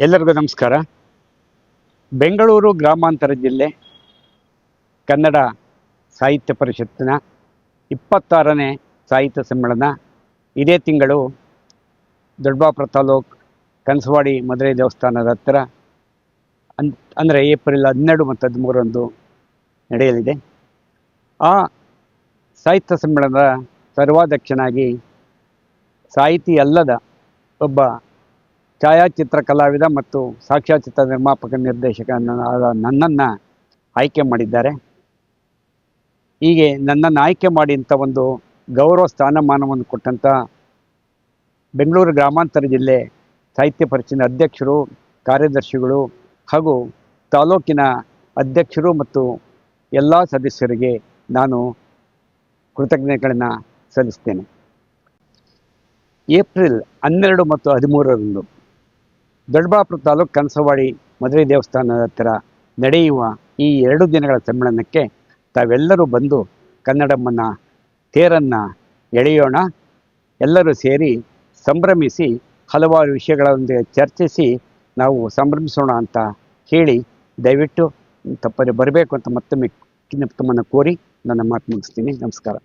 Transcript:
ಎಲ್ಲರಿಗೂ ನಮಸ್ಕಾರ. ಬೆಂಗಳೂರು ಗ್ರಾಮಾಂತರ ಜಿಲ್ಲೆ ಕನ್ನಡ ಸಾಹಿತ್ಯ ಪರಿಷತ್ತಿನ ಇಪ್ಪತ್ತಾರನೇ ಸಾಹಿತ್ಯ ಸಮ್ಮೇಳನ ಇದೇ ತಿಂಗಳು ದೊಡ್ಡಬಾಪುರ ತಾಲೂಕ್ ಕನಸವಾಡಿ ಮದುವೆ ದೇವಸ್ಥಾನದ ಹತ್ತಿರ ಅನ್, ಅಂದರೆ ಏಪ್ರಿಲ್ ಹನ್ನೆರಡು ಮತ್ತು ಹದಿಮೂರರಂದು ನಡೆಯಲಿದೆ. ಆ ಸಾಹಿತ್ಯ ಸಮ್ಮೇಳನದ ಸರ್ವಾಧ್ಯಕ್ಷನಾಗಿ ಸಾಹಿತಿ ಅಲ್ಲದ ಒಬ್ಬ ಛಾಯಾಚಿತ್ರ ಕಲಾವಿದ ಮತ್ತು ಸಾಕ್ಷ್ಯಚಿತ್ರ ನಿರ್ಮಾಪಕ ನಿರ್ದೇಶಕ ನನ್ನನ್ನು ಆಯ್ಕೆ ಮಾಡಿದ್ದಾರೆ. ಹೀಗೆ ನನ್ನನ್ನು ಆಯ್ಕೆ ಮಾಡಿ ಇಂಥ ಒಂದು ಗೌರವ ಸ್ಥಾನಮಾನವನ್ನು ಕೊಟ್ಟಂಥ ಬೆಂಗಳೂರು ಗ್ರಾಮಾಂತರ ಜಿಲ್ಲೆ ಸಾಹಿತ್ಯ ಪರಿಷತ್ತಿನ ಅಧ್ಯಕ್ಷರು, ಕಾರ್ಯದರ್ಶಿಗಳು ಹಾಗೂ ತಾಲೂಕಿನ ಅಧ್ಯಕ್ಷರು ಮತ್ತು ಎಲ್ಲ ಸದಸ್ಯರಿಗೆ ನಾನು ಕೃತಜ್ಞತೆಗಳನ್ನು ಸಲ್ಲಿಸ್ತೇನೆ. ಏಪ್ರಿಲ್ ಹನ್ನೆರಡು ಮತ್ತು ಹದಿಮೂರರಂದು ದೊಡ್ಡಬಾಪುರ ತಾಲೂಕು ಕನಸವಾಡಿ ಮದುವೆ ದೇವಸ್ಥಾನದ ಹತ್ತಿರ ನಡೆಯುವ ಈ ಎರಡು ದಿನಗಳ ಸಮ್ಮೇಳನಕ್ಕೆ ತಾವೆಲ್ಲರೂ ಬಂದು ಕನ್ನಡಮ್ಮನ ತೇರನ್ನು ಎಳೆಯೋಣ. ಎಲ್ಲರೂ ಸೇರಿ ಸಂಭ್ರಮಿಸಿ ಹಲವಾರು ವಿಷಯಗಳೊಂದಿಗೆ ಚರ್ಚಿಸಿ ನಾವು ಸಂಭ್ರಮಿಸೋಣ ಅಂತ ಹೇಳಿ ದಯವಿಟ್ಟು ತಪ್ಪದೆ ಬರಬೇಕು ಅಂತ ಮತ್ತೊಮ್ಮೆ ತಮ್ಮನ್ನು ಕೋರಿ ನನ್ನ ಮಾತು ಮುಗಿಸ್ತೀನಿ. ನಮಸ್ಕಾರ.